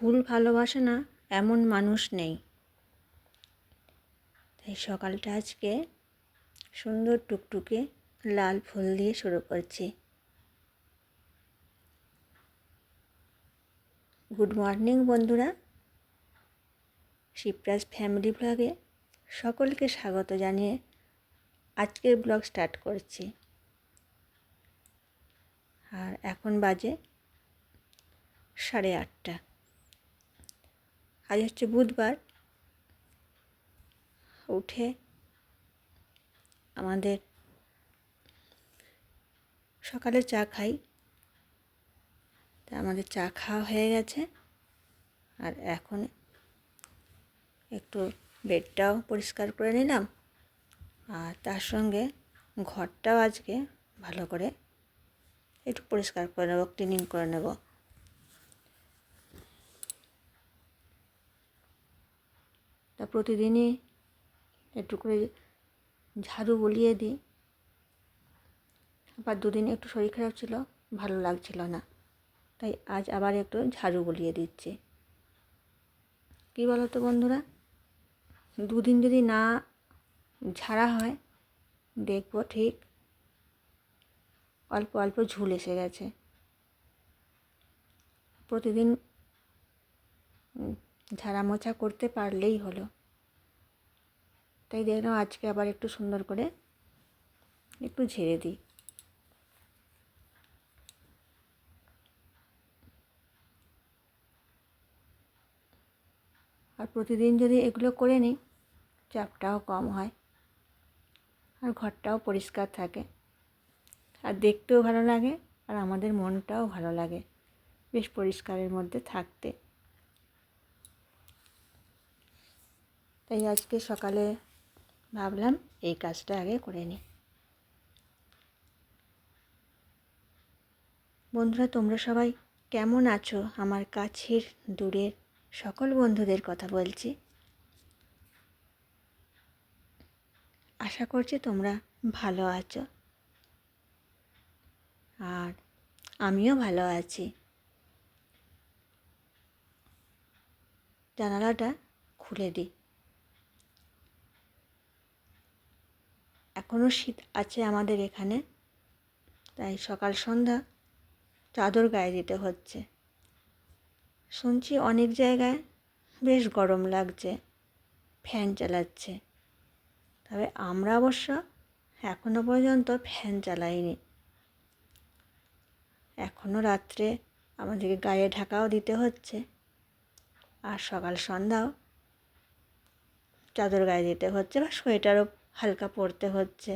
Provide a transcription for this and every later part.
ফুল ভালোবাসে না, এমন মানুষ নেই। তাই সকালটা আজকে সুন্দর টুকটুকে লাল ফুল দিয়ে শুরু করছি। গুড মর্নিং বন্ধুরা। শিবরাজ ফ্যামিলি ব্লগে সকলকে স্বাগত জানিয়ে আজকের ব্লগ স্টার্ট করছি। আর এখন বাজে সাড়ে আটটা। আজ হচ্ছে বুধবার। উঠে আমাদের সকালে চা খাই। তা আমাদের চা খাওয়া হয়ে গেছে। আর এখন একটু বেডটাও পরিষ্কার করে নিলাম। আর তার সঙ্গে ঘরটাও আজকে ভালো করে একটু পরিষ্কার করে নেব ক্লিনিং করে নেব। তা প্রতিদিনই একটু করে ঝাড়ু বলিয়ে দিই। আবার দুদিন একটু শরীর খারাপ ছিল, ভালো লাগছিল না। তাই আজ আবার একটু ঝাড়ু বলিয়ে দিচ্ছি। কী বলো তো বন্ধুরা? দুদিন যদি না ঝাড়া হয়, দেখব ঠিক অল্প অল্প ঝুল এসে গেছে। প্রতিদিন ঝাড়া মোছা করতে পারলেই হলো। তাই দেখলাম আজকে আবার একটু সুন্দর করে একটু ঝেড়ে দিই। আর প্রতিদিন যদি এগুলো করে নিই, চাপটাও কম হয় আর ঘরটাও পরিষ্কার থাকে। আর দেখতেও ভালো লাগে আর আমাদের মনটাও ভালো লাগে বেশ পরিষ্কারের মধ্যে থাকতে। তাই আজকে সকালে ভাবলাম এই কাজটা আগে করে নিই। বন্ধুরা, তোমরা সবাই কেমন আছো? আমার কাছের দূরের সকল বন্ধুদের কথা বলছি। আশা করছি তোমরা ভালো আছো। আর আমিও ভালো আছি। জানালাটা খুলে দিই। এখনও শীত আছে আমাদের এখানে। তাই সকাল সন্ধ্যা চাদর গায়ে দিতে হচ্ছে। শুনছি অনেক জায়গায় বেশ গরম লাগছে, ফ্যান চালাচ্ছে। তবে আমরা অবশ্য এখনও পর্যন্ত ফ্যান চালাইনি। এখনও রাত্রে আমাদেরকে গায়ে ঢাকাও দিতে হচ্ছে আর সকাল সন্ধ্যাও চাদর গায়ে দিতে হচ্ছে বা সোয়েটারও হালকা পড়তে হচ্ছে।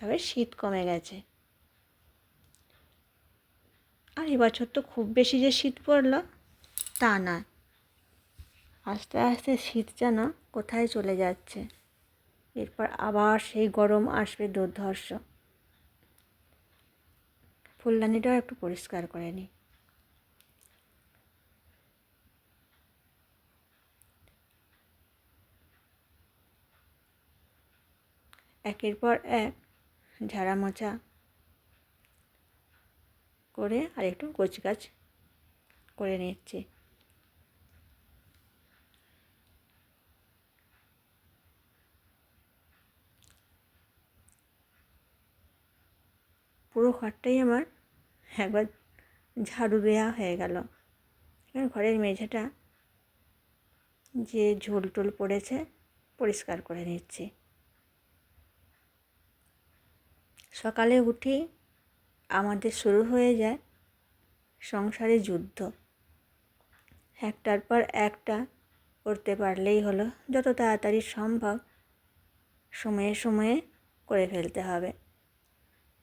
তবে শীত কমে গেছে। আর এবছর তো খুব বেশি যে শীত পড়ল, তা না আস্তে আস্তে শীত যেন কোথায় চলে যাচ্ছে। এরপর আবার সেই গরম আসবে দুর্ধর্ষ। ফুলদানিটাও একটু পরিষ্কার করে নিই। একের পর এক, ঝাড়া মোছা করে আর একটু গাছ করে নিচ্ছি। পুরো ঘরটাই আমার একবার ঝাড়ু দেওয়া হয়ে গেল। ঘরের মেঝেটা যে ঝোল টোল পড়েছে পরিষ্কার করে নিচ্ছি। সকালে উঠি আমাদের শুরু হয়ে যায় সংসারে যুদ্ধ। একটার পর একটা করতে পারলেই হলো, যত তাড়াতাড়ি সম্ভব সময়ে সময়ে করে ফেলতে হবে।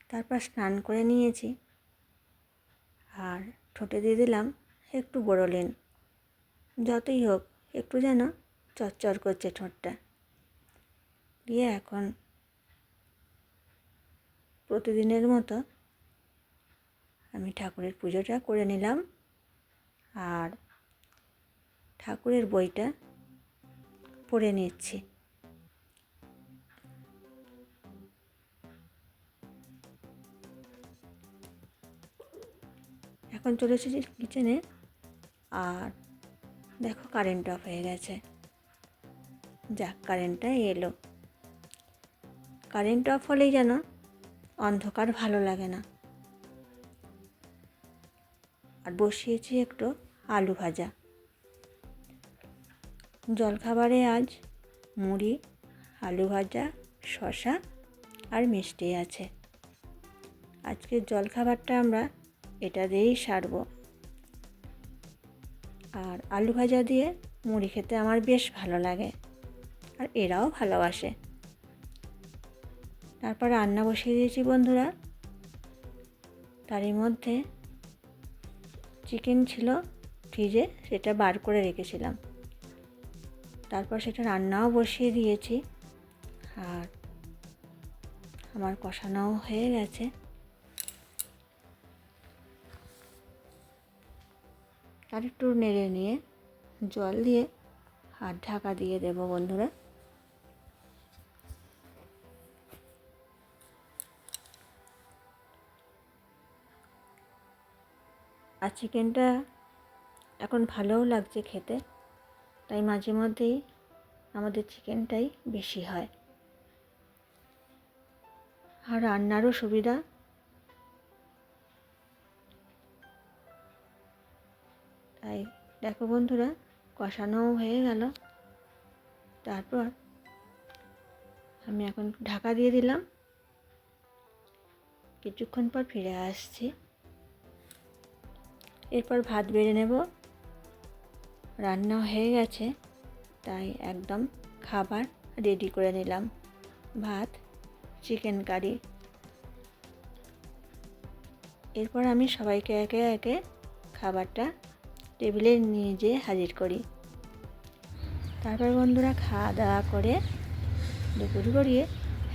তারপর স্নান করে নিয়েছি। আর ঠোঁটে দিয়ে দিলাম একটু বড়লেন যতই হোক, একটু যেন চচ্চর করছে ঠোঁটটা। দিয়ে এখন প্রতিদিনের মতো আমি ঠাকুরের পুজোটা করে নিলাম। আর ঠাকুরের বইটা পড়ে নিচ্ছি। এখন চলে এসেছি কিচেনে আর দেখো কারেন্ট অফ হয়ে গেছে। যাক কারেন্টটা এলো। কারেন্ট অফ হলেই যেন অন্ধকার ভালো লাগে না। আর বসিয়েছি একটু আলু ভাজা। জলখাবারে আজ মুড়ি, আলু ভাজা শশা আর মিষ্টি আছে। আজকের জলখাবারটা আমরা এটা দিয়েই সারবো। আর আলু ভাজা দিয়ে মুড়ি খেতে আমার বেশ ভালো লাগে। আর এরাও ভালোবাসে। তারপর রান্না বসিয়ে দিয়েছি বন্ধুরা। তারই মধ্যে চিকেন ছিল ফ্রিজে সেটা বার করে রেখেছিলাম। তারপর সেটা রান্নাও বসিয়ে দিয়েছি। আর আমার কষানোও হয়ে গেছে। আর একটু নেড়ে নিয়ে জল দিয়ে আর ঢাকা দিয়ে দেব বন্ধুরা। আর চিকেনটা এখন ভালোও লাগছে খেতে, তাই মাঝে মধ্যেই আমাদের চিকেনটাই বেশি হয়। আর রান্নারও সুবিধা। তাই দেখো বন্ধুরা, কষানোও হয়ে গেল। তারপর আমি এখন ঢাকা দিয়ে দিলাম। কিছুক্ষণ পর ফিরে আসছি। এরপর ভাত বেড়ে নেব। রান্না হয়ে গেছে তাই একদম খাবার রেডি করে নিলাম। ভাত চিকেন কারি এরপর আমি সবাইকে একে একে খাবারটা টেবিলে নিয়ে যেয়ে হাজির করি। তারপর বন্ধুরা খাওয়া দাওয়া করে দুপুর গড়িয়ে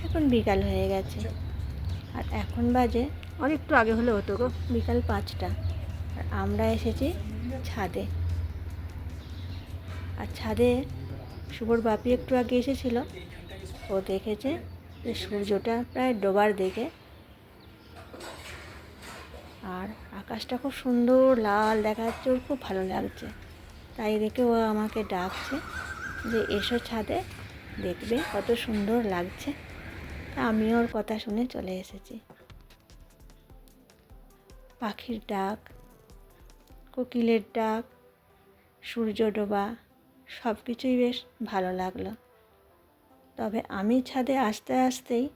এখন বিকাল হয়ে গেছে। আর এখন বাজে অনেকটু আগে হলে হতো গো। বিকাল পাঁচটা। আমরা এসেছি ছাদে। আর ছাদে শুভর বাপি একটু আগে এসেছিল। ও দেখেছে যে সূর্যটা প্রায় ডোবার দিকে। আর আকাশটা খুব সুন্দর, লাল দেখা যাচ্ছে ওর খুব ভালো লাগছে। তাই দেখে ও আমাকে ডাকছে যে, এসো ছাদে, দেখবে কত সুন্দর লাগছে। আমি ওর কথা শুনে চলে এসেছি। পাখির ডাক কোকিলের ডাক, সূর্য ডোবা সব কিছুই বেশ ভালো লাগল। তবে আমি ছাদে আসতে আসতেই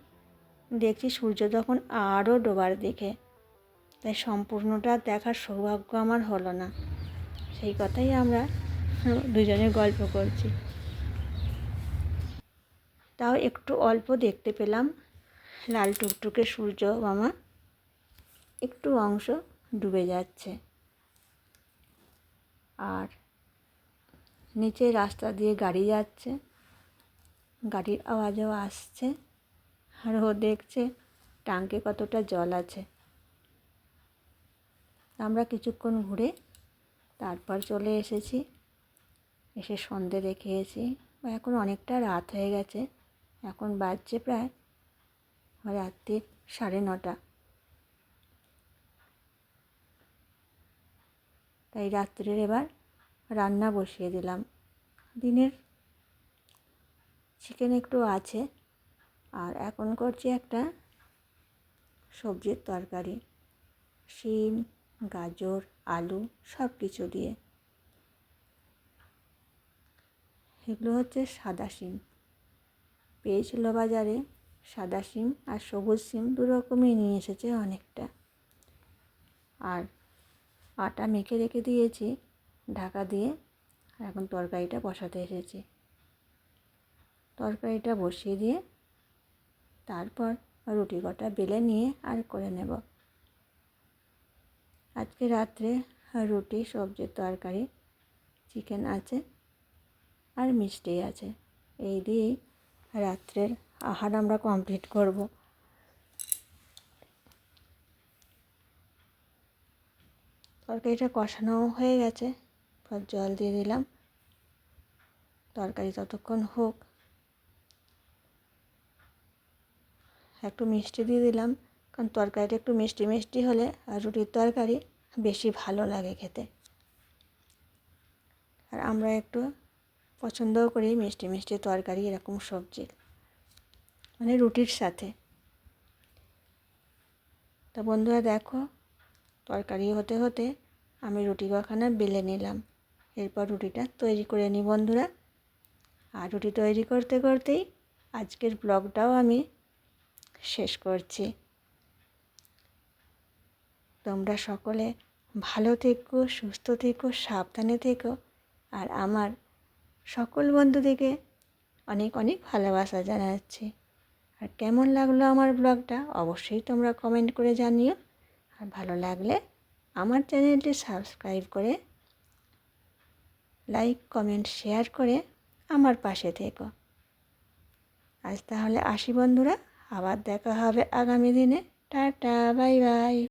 দেখছি সূর্য তখন আরও ডোবার দিকে। তাই সম্পূর্ণটা দেখার সৌভাগ্য আমার হলো না। সেই কথাই আমরা দুজনে গল্প করছি। তাও একটু অল্প দেখতে পেলাম লাল টুকটুকে সূর্য মামা একটু অংশ ডুবে যাচ্ছে। আর নিচে রাস্তা দিয়ে গাড়ি যাচ্ছে। গাড়ির আওয়াজও আসছে আর ও দেখছে টাঙ্কে কতটা জল আছে। আমরা কিছুক্ষণ ঘুরে তারপর চলে এসেছি। এসে সন্ধে দেখেছি এখন অনেকটা রাত হয়ে গেছে। এখন বাজছে প্রায় রাত্রির সাড়ে নটা। তাই রাত্রের এবার রান্না বসিয়ে দিলাম। দিনের চিকেন একটু আছে আর এখন করছি একটা সবজির তরকারি। শিম, গাজর, আলু সব কিছু দিয়ে। এগুলো হচ্ছে সাদা শিম। পেয়েছিল বাজারে সাদা শিম আর সবুজ শিম দু রকমই নিয়ে এসেছে অনেকটা। আর আটা মেখে রেখে দিয়েছি, ঢাকা দিয়ে আর এখন তরকারিটা বসাতে এসেছি। তরকারিটা বসিয়ে দিয়ে তারপর রুটি কটা বেলে নিয়ে আর করে নেব। আজকে রাত্রে রুটি, সবজির তরকারি, চিকেন আছে আর মিষ্টি আছে। এই দিয়েই রাত্রের আহার আমরা কমপ্লিট করব। তরকারিটা কষানো হয়ে গেছে। জল দিয়ে দিলাম। তরকারি ততক্ষণ হোক। একটু মিষ্টি দিয়ে দিলাম, কারণ তরকারিটা একটু মিষ্টি মিষ্টি হলে আর রুটির তরকারি বেশি ভালো লাগে খেতে। আর আমরা একটু পছন্দও করি মিষ্টি মিষ্টি তরকারি, এরকম সবজি মানে রুটির সাথে। তা বন্ধুরা দেখো, তরকারি হতে হতে আমি রুটি কখানা বেলে নিলাম। এরপর রুটিটা তৈরি করে নিই বন্ধুরা। আর রুটি তৈরি করতে করতেই আজকের ব্লগটাও আমি শেষ করছি। তোমরা সকলে ভালো থেকো, সুস্থ থেকো, সাবধানে থেকো। আর আমার সকল বন্ধুদেরকে অনেক অনেক ভালোবাসা জানাচ্ছি। আর কেমন লাগল আমার ব্লগটা অবশ্যই তোমরা কমেন্ট করে জানিও। আর ভালো লাগলে আমার চ্যানেলটি সাবস্ক্রাইব করে, লাইক, কমেন্ট, শেয়ার করে আমার পাশে থেকো। আজ তাহলে আসি বন্ধুরা, আবার দেখা হবে আগামী দিনে। Tata, bye bye.